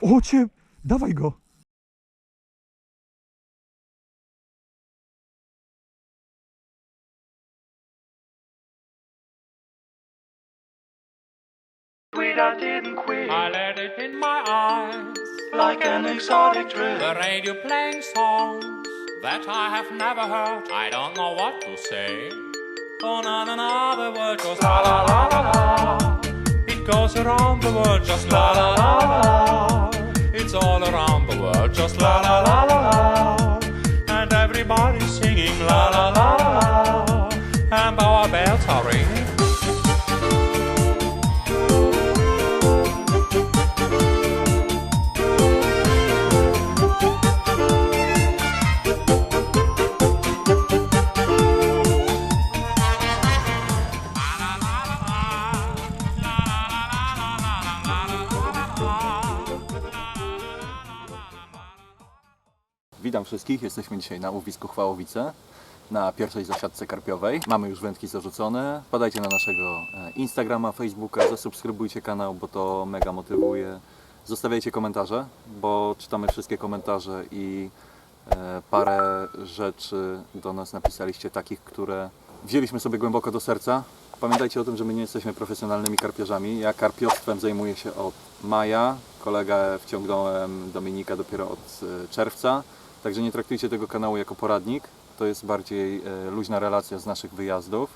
O cię, dawaj go. quit, I didn't quit. I let it in my eyes. Like an exotic trip. The radio playing songs that I have never heard. I don't know what to say. Oh, na na na, the word goes la la la la la. It goes around the world just la la la la la. It's all around the world just la la la la la. And everybody's singing la la la la la. And our bells are ringing. Witam wszystkich, jesteśmy dzisiaj na łowisku Chwałowice, na pierwszej zasiadce karpiowej. Mamy już wędki zarzucone. Wpadajcie na naszego e, Instagrama, Facebooka, zasubskrybujcie kanał, bo to mega motywuje. Zostawiajcie komentarze, bo czytamy wszystkie komentarze i e, parę rzeczy do nas napisaliście takich, które wzięliśmy sobie głęboko do serca. Pamiętajcie o tym, że my nie jesteśmy profesjonalnymi karpiarzami. Ja karpiostwem zajmuję się od maja. Kolegę wciągnąłem Dominika dopiero od e, czerwca. Także nie traktujcie tego kanału jako poradnik. To jest bardziej e, luźna relacja z naszych wyjazdów.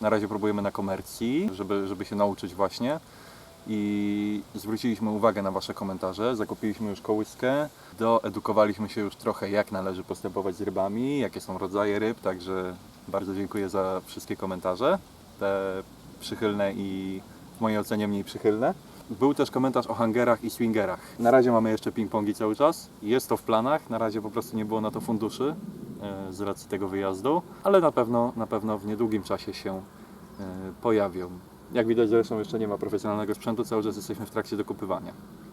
Na razie próbujemy na komercji, żeby, żeby się nauczyć właśnie. I zwróciliśmy uwagę na Wasze komentarze, zakupiliśmy już kołyskę, doedukowaliśmy się już trochę jak należy postępować z rybami, jakie są rodzaje ryb, także bardzo dziękuję za wszystkie komentarze, te przychylne i w mojej ocenie mniej przychylne. Był też komentarz o hangerach i swingerach. Na razie mamy jeszcze ping-pongi cały czas. Jest to w planach, na razie po prostu nie było na to funduszy e, z racji tego wyjazdu, ale na pewno, na pewno w niedługim czasie się e, pojawią. Jak widać zresztą jeszcze nie ma profesjonalnego sprzętu, cały czas jesteśmy w trakcie dokupywania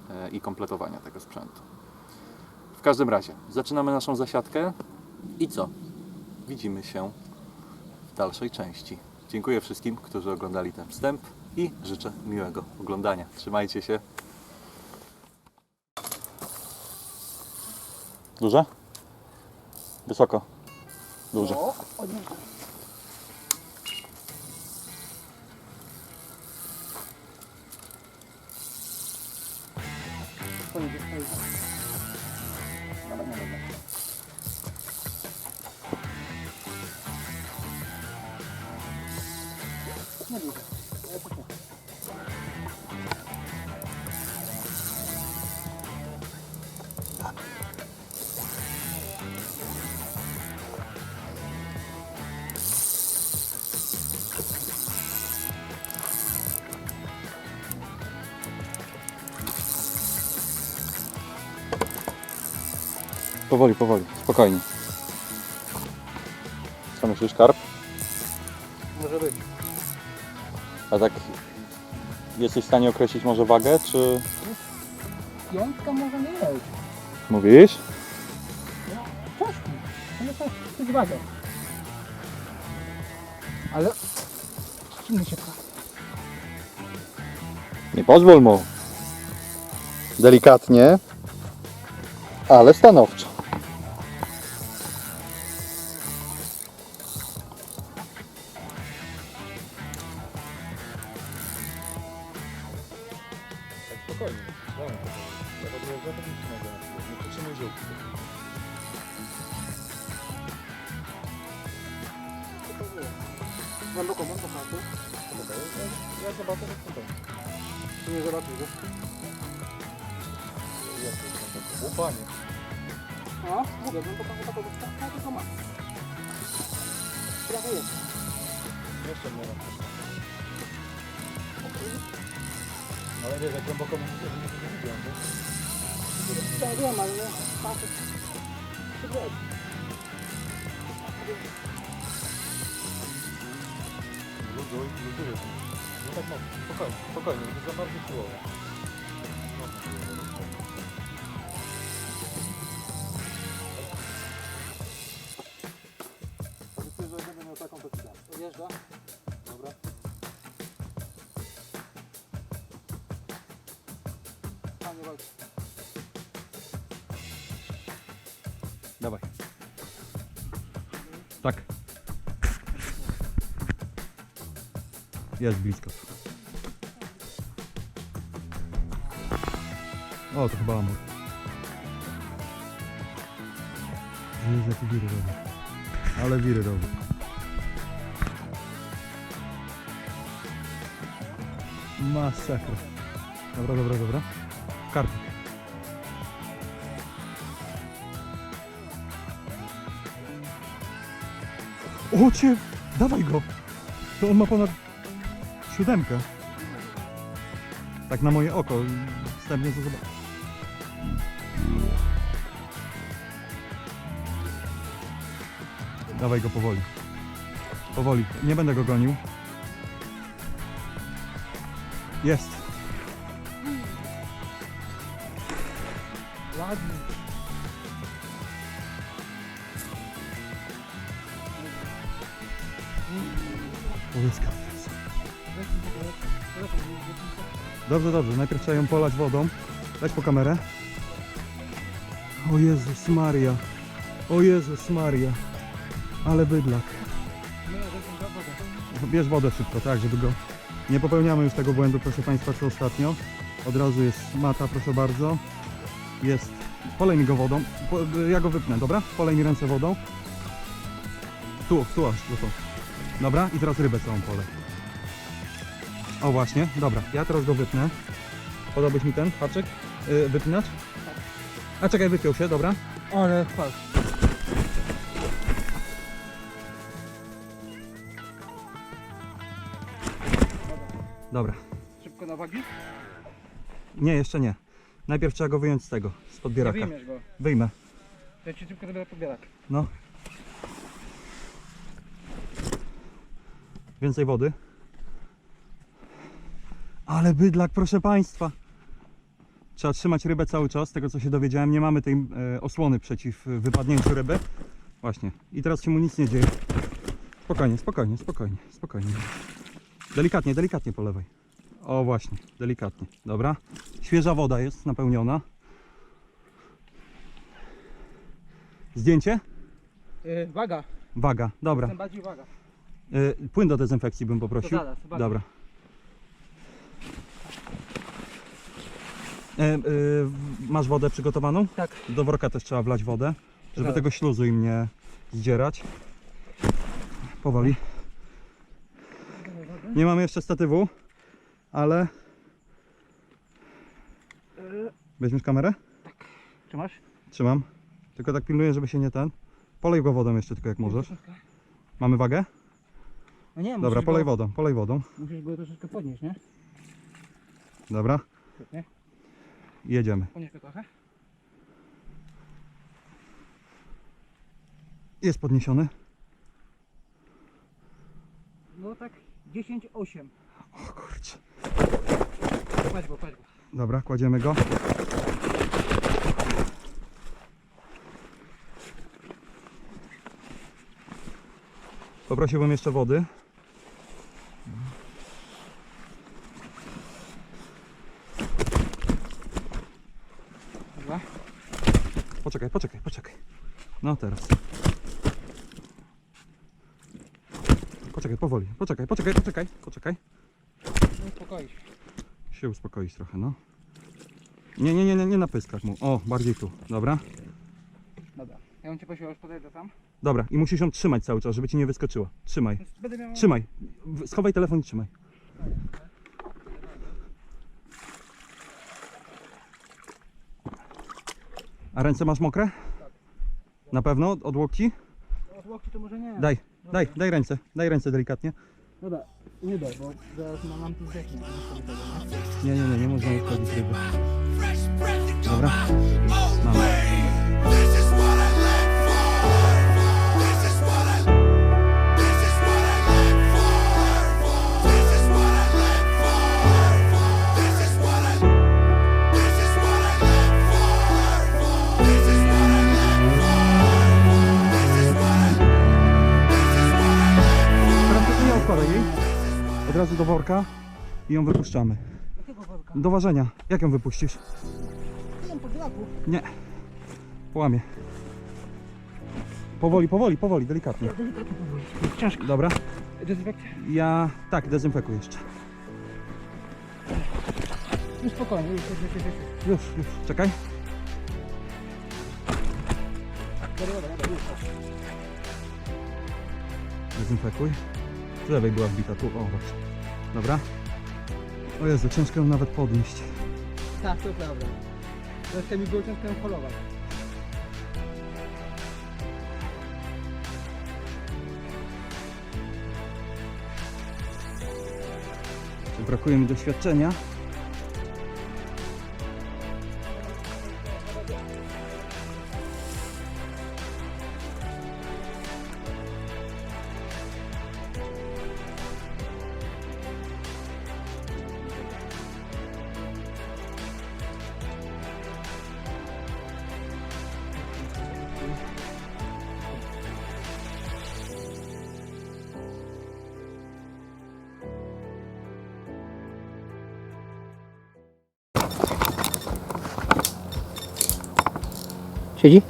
e, i kompletowania tego sprzętu. W każdym razie, zaczynamy naszą zasiadkę i co? Widzimy się w dalszej części. Dziękuję wszystkim, którzy oglądali ten wstęp i życzę miłego oglądania. Trzymajcie się. Duże? Wysoko. Duże. Powoli, powoli, spokojnie. Co myślisz, karp? Może być. A tak jesteś w stanie określić może wagę, czy Piątka może nie jest. mówisz? Ciężki. Ale to jest waga. Ale silny się pcha. Nie pozwól mu. Delikatnie, ale stanowczo. Spokojnie, jak odjeżdża, to nic nie Nie przytrzymuj żyłki. Głęboko, głęboko. tu. Ja zobaczę, że spokojnie. Tu nie zobaczysz, że? O panie. No, mówię, głęboko, głęboko. Tak, tylko ma. Trochę jest. Jeszcze nie mam. Ale wiesz, jak głęboko mówię, że nie to widziałem, nie? Ja wiem, ale nie. Patrzę. Przygrać. Luzuj, luzuj. No tak mocno, spokojnie, spokojnie, nie za bardzo siłowo. Jest blisko. O, to chyba amor. Jezu, jakie wiry robi. Ale wiry robi. Masakra. Dobra, dobra, dobra. Karpik. O cię! Dawaj go! To on ma ponad siódemkę. Tak na moje oko. Wstępnie to zobaczę. Dawaj go powoli. Powoli. Nie będę go gonił. Jest. Ładnie. Połyska. Dobrze, dobrze. Najpierw trzeba ją polać wodą. Weź po kamerę. O Jezus Maria. O Jezus Maria. Ale bydlak. Bierz wodę szybko, tak, żeby go... Nie popełniamy już tego błędu, proszę Państwa, co ostatnio. Od razu jest mata, proszę bardzo. Jest... Polej mi go wodą. Po, ja go wypnę, dobra? Polej mi ręce wodą. Tu, tu aż, tu, tu. Dobra, i teraz rybę całą polej. O właśnie, dobra, ja teraz go wypnę. Podałbyś mi ten haczyk? Yy, wypinać? A czekaj, wypiął się, dobra. Ale chwal. Dobra. Szybko na wagi? Nie, jeszcze nie. Najpierw trzeba go wyjąć z tego, z podbieraka. wyjmiesz go. Wyjmę. Ja ci szybko zabiorę podbierak. No. Więcej wody. Ale bydlak, proszę Państwa. Trzeba trzymać rybę cały czas, z tego co się dowiedziałem. Nie mamy tej e, osłony przeciw wypadnięciu ryby. Właśnie. I teraz się mu nic nie dzieje. Spokojnie, spokojnie, spokojnie, spokojnie. Delikatnie, delikatnie polewaj. O właśnie, delikatnie. Dobra. Świeża woda jest napełniona. Zdjęcie? Yy, waga. Waga, dobra. Jestem bardziej waga. Y, płyn do dezynfekcji bym poprosił. To zaraz, zobaczę. Dobra. E, y, masz wodę przygotowaną? Tak. Do worka też trzeba wlać wodę, żeby Zaraz. tego śluzu im nie zdzierać. Powoli. Nie mamy jeszcze statywu, ale... Weźmiesz kamerę? Trzymasz? Trzymam. Tylko tak pilnuję, żeby się nie ten... Polej go wodą jeszcze tylko jak możesz. Mamy wagę? No nie, Dobra, polej go, wodą, polej wodą. Musisz go troszeczkę podnieść, nie? Dobra. Świetnie. Jedziemy. Jest podniesiony. No tak 10-8. O kurczę. Patrz go, patrz go. Dobra, kładziemy go. Poprosiłbym jeszcze wody. Poczekaj, poczekaj, poczekaj. No teraz. Poczekaj, powoli. Poczekaj, poczekaj, poczekaj, poczekaj. No uspokoić. Się uspokoić trochę, no. Nie, nie, nie, nie, nie na pyskach mu. O, bardziej tu. Dobra. Dobra. Ja bym cię prosił, już podejdę tam. Dobra, i musisz ją trzymać cały czas, żeby ci nie wyskoczyła. Trzymaj. Będę miał... Trzymaj. W- Schowaj telefon i trzymaj. A ręce masz mokre? Na pewno? Od łokci? Od łokci to może nie. Daj, daj, daj ręce. Daj ręce delikatnie. Dobra, nie daj, bo zaraz mam, tu zdechnie. Nie, nie, nie, nie można odchodzić ryby. Dobra. Mamy. Razu do worka i ją wypuszczamy. Jakiego worka? Do ważenia. Jak ją wypuścisz? Nie wiem, podbieraku. Nie. Połamie. Powoli, powoli, powoli, delikatnie. Ciężko. Dobra. Dezynfekcja? Ja tak, dezynfekuję jeszcze. Już spokojnie, już, już, już, już. już. Już, już, czekaj. Dobra, dobra, dobra, już. Dezynfekuj. Z lewej była wbita, tu, o właśnie. Dobra. O Jezu, ciężko ją nawet podnieść. Tak, to prawda. Zresztą mi było ciężko ją polować. Brakuje mi doświadczenia. тоді.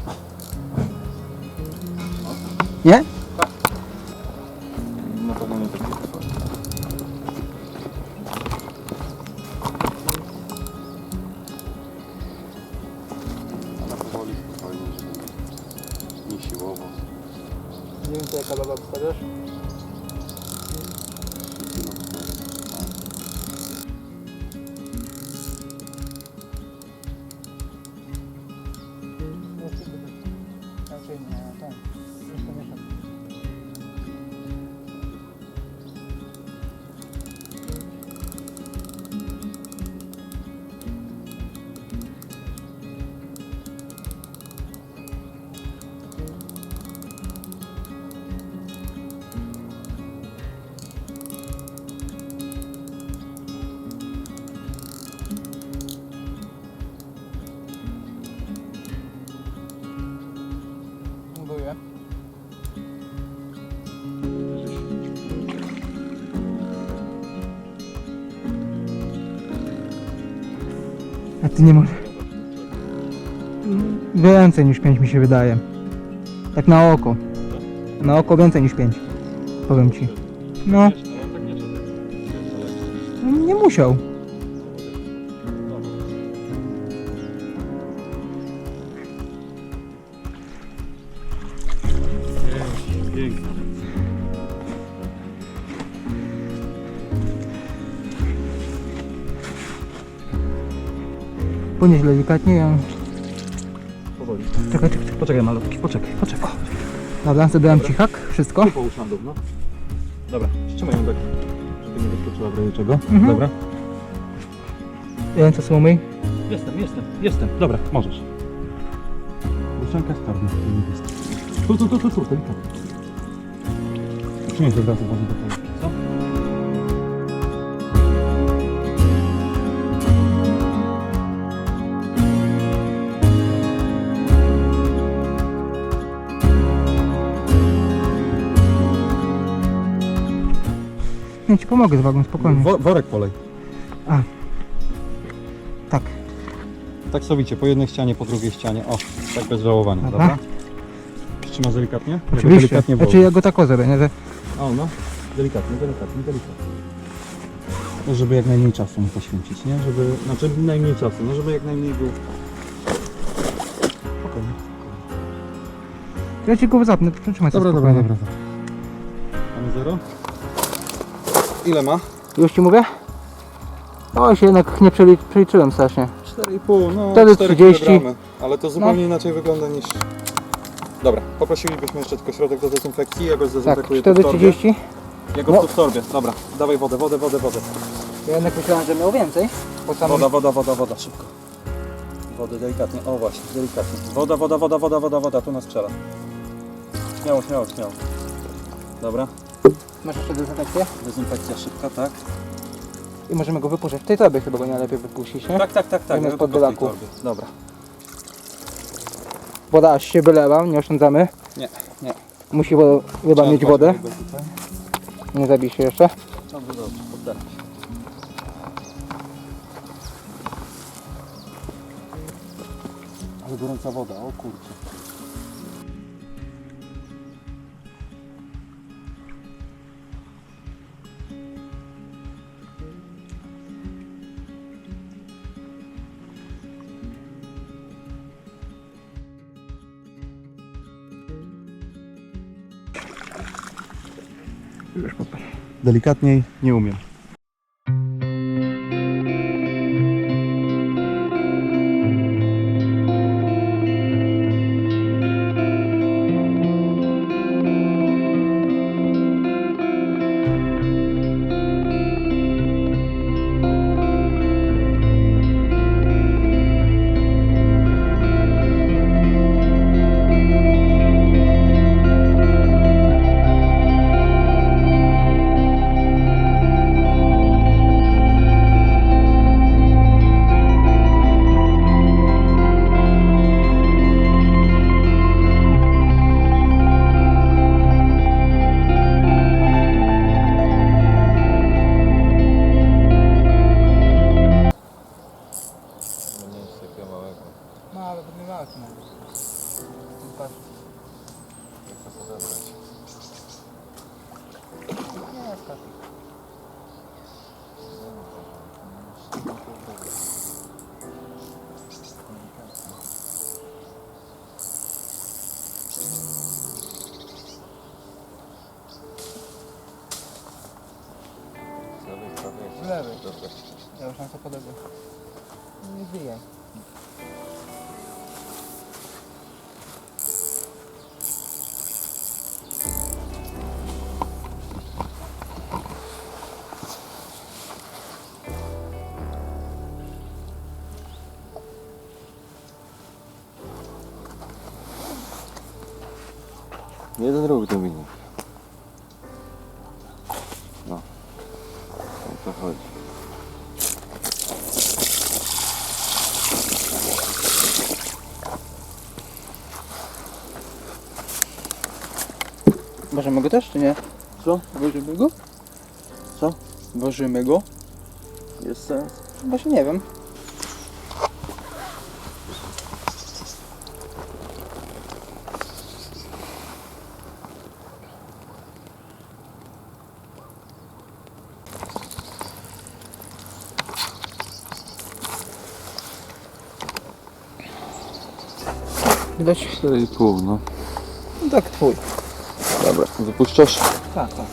Nie możesz. Więcej niż 5 mi się wydaje. Tak na oko. Na oko więcej niż 5. Powiem ci. No. Nie musiał. Piękna. Podnieś delikatnie. Ja... Powoli. Czekaj, czekaj. Poczekaj malutki, poczekaj, poczekaj. Dobra, zebrałem ci hak. Wszystko. Tu połóż na dół, no. Dobra, trzymaj ją tak, żeby nie wyskoczyła w razie czego. Mhm. Dobra. Ręce są myj. Jestem, jestem, jestem. Dobra, możesz. Wyciąga stawnie. Tu, tu, tu, tu, tu, delikatnie. Przynieś od razu wodę do polski, co? Ci pomogę z wagą, spokojnie. Wo- worek polej. Tak. Tak sowicie, po jednej ścianie, po drugiej ścianie. O, tak bez żałowania, Dobra. dobra? Trzymasz delikatnie? Oczywiście. Delikatnie Znaczy ja go tak o zrobię, nie? Że... O, no. Delikatnie, delikatnie, delikatnie. No, żeby jak najmniej czasu mu poświęcić, nie? Żeby, znaczy najmniej czasu, no żeby jak najmniej był... Spokojnie. Ja ci go zapnę, przytrzymaj sobie spokojnie. Mamy zero? Ile ma? Już ci mówię? O, się jednak nie przeli- przeliczyłem strasznie. 4,5, no Wtedy 4 30. kg, ale to zupełnie inaczej wygląda niż... Dobra, poprosilibyśmy jeszcze tylko środek do dezynfekcji, ja go Tak, zdezynfekuję tu w torbie. 4,30. Ja go No. tu w torbie, dobra, dawaj wodę, wodę, wodę, wodę. Ja jednak myślałem, że miał więcej. Po samym... Woda, woda, woda, woda, szybko. Wodę delikatnie, o właśnie, delikatnie. Woda, woda, woda, woda, woda, woda, tu nas strzela. Śmiało, śmiało, śmiało. Dobra, Masz jeszcze dezynfekcję? dezynfekcja szybka, tak? I możemy go wypuszczać. W tej torbie chyba go nie lepiej wypuścić, nie? Tak, tak, tak, tak. Zamiast ja pod tylko w tej bylaku. Dobra. Woda aż się wylewa, nie oszczędzamy. Nie, nie. Musi wo- ryba Trzeba mieć wodę. Nie zabij się jeszcze. Dobrze, dobrze, poddaram się. Ale gorąca woda, o kurczę. Już. Delikatniej nie umiem. Ja już na to podejdę. Nie zbijaj. Jeden ruch Dominik. No. O to chodzi. Ważymy go też, czy nie? Co? Ważymy go? Co? Ważymy go? Jest sens? Właśnie nie wiem. Widać? 4,5 no. No tak, twój. Dobra, wypuszczasz? Tak, tak.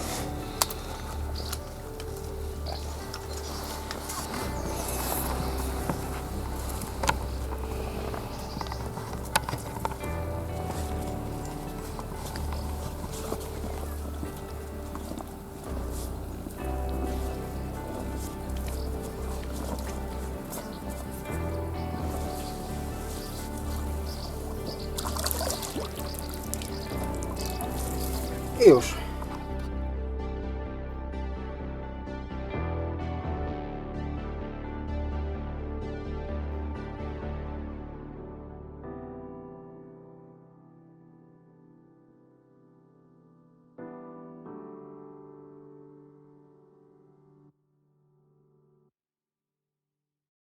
I już.